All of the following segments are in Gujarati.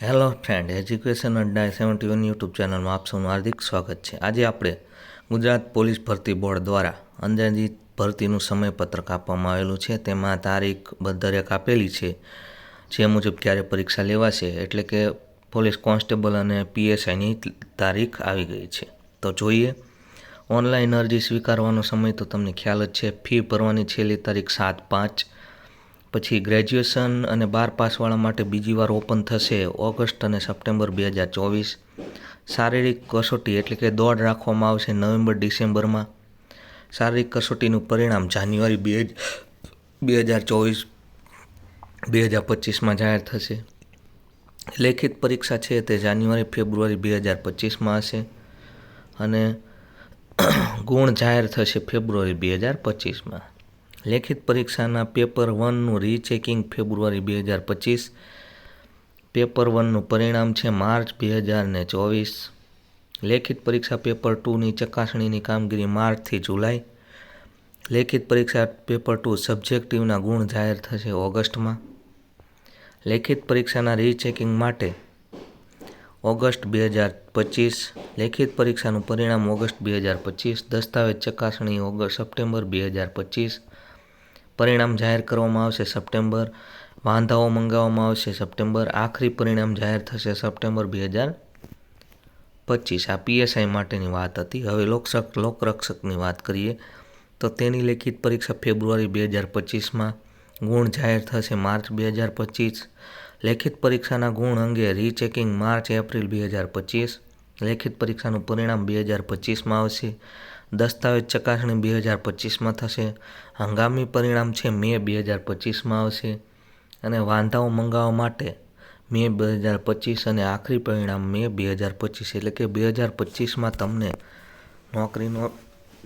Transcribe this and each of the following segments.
Hello friend education Adda seventy one YouTube ચેનલમાં આપ સૌનું હાર્દિક સ્વાગત છે. આજે આપણે ગુજરાત પોલીસ ભરતી બોર્ડ દ્વારા અંદાજિત ભરતીનું સમયપત્રક આપવામાં આવેલું છે. તેમાં તારીખ દરેક આપેલી છે. જે મુજબ ક્યારે પરીક્ષા લેવાશે, એટલે કે પોલીસ કોન્સ્ટેબલ અને પીએસઆઈની તારીખ આવી ગઈ છે. તો જોઈએ, ઓનલાઈન અરજી સ્વીકારવાનો સમય તો તમને ખ્યાલ જ છે. ફી ભરવાની છેલ્લી તારીખ સાત પાંચ પછી ગ્રેજ્યુએશન અને બાર પાસવાળા માટે બીજી વાર ઓપન થશે ઓગસ્ટ અને સપ્ટેમ્બર બે હજાર ચોવીસ. શારીરિક કસોટી એટલે કે દોડ રાખવામાં આવશે નવેમ્બર, ડિસેમ્બરમાં. શારીરિક કસોટીનું પરિણામ જાન્યુઆરી બે બે હજાર ચોવીસ, બે હજાર પચીસમાં જાહેર થશે. લેખિત પરીક્ષા છે તે જાન્યુઆરી, ફેબ્રુઆરી બે હજાર પચીસમાં હશે અને ગુણ જાહેર થશે ફેબ્રુઆરી બે હજાર પચીસમાં. લેખિત પરીક્ષાના પેપર વનનું રીચેકિંગ ફેબ્રુઆરી બે હજાર પચીસ. પેપર વનનું પરિણામ છે માર્ચ બે હજાર ને ચોવીસ. લેખિત પરીક્ષા પેપર ટુની ચકાસણીની કામગીરી માર્ચથી જુલાઈ. લેખિત પરીક્ષા પેપર ટુ સબ્જેક્ટિવના ગુણ જાહેર થશે ઓગસ્ટમાં. લેખિત પરીક્ષાના રીચેકિંગ માટે ઓગસ્ટ બે હજાર પચીસ. લેખિત પરીક્ષાનું પરિણામ ઓગસ્ટ બે હજાર પચીસ. દસ્તાવેજ ચકાસણી ઓગસ્ટ સપ્ટેમ્બર બે હજાર પચીસ. પરિણામ જાહેર કરવામાં આવશે સપ્ટેમ્બર, વાંધાઓ મંગાવવામાં આવશે સપ્ટેમ્બર, આખરી પરિણામ જાહેર થશે સપ્ટેમ્બર બે હજાર પચીસ. આ પીએસઆઈ માટેની વાત હતી. હવે લોકસક, લોકરક્ષકની વાત કરીએ તો તેની લેખિત પરીક્ષા ફેબ્રુઆરી બે હજાર પચીસમાં ગુણ જાહેર થશે માર્ચ બે હજાર પચીસ. લેખિત પરીક્ષાના ગુણ અંગે રીચેકિંગ માર્ચ, એપ્રિલ બે હજાર પચીસ. લેખિત પરીક્ષાનું પરિણામ બે હજાર પચીસમાં આવશે. દસ્તાવેજ ચકાસણી બે હજાર પચીસમાં થશે. હંગામી પરિણામ છે મે બે હજાર પચીસમાં આવશે. અને વાંધાઓ મંગાવવા માટે મે બે હજાર પચીસ અને આખરી પરિણામ મે બે હજાર પચીસ. એટલે કે બે હજાર પચીસમાં તમને નોકરીનો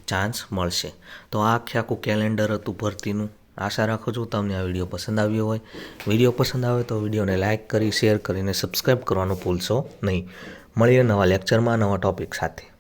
ચાન્સ મળશે. તો આ આખે આખું કેલેન્ડર હતું ભરતીનું. આશા રાખું છું તમને આ વીડિયો પસંદ આવ્યો હોય. વીડિયો પસંદ આવે તો વિડીયોને લાઇક કરી, શેર કરીને સબસ્ક્રાઈબ કરવાનું ભૂલશો નહીં. મળીએ નવા લેક્ચરમાં નવા ટોપિક સાથે.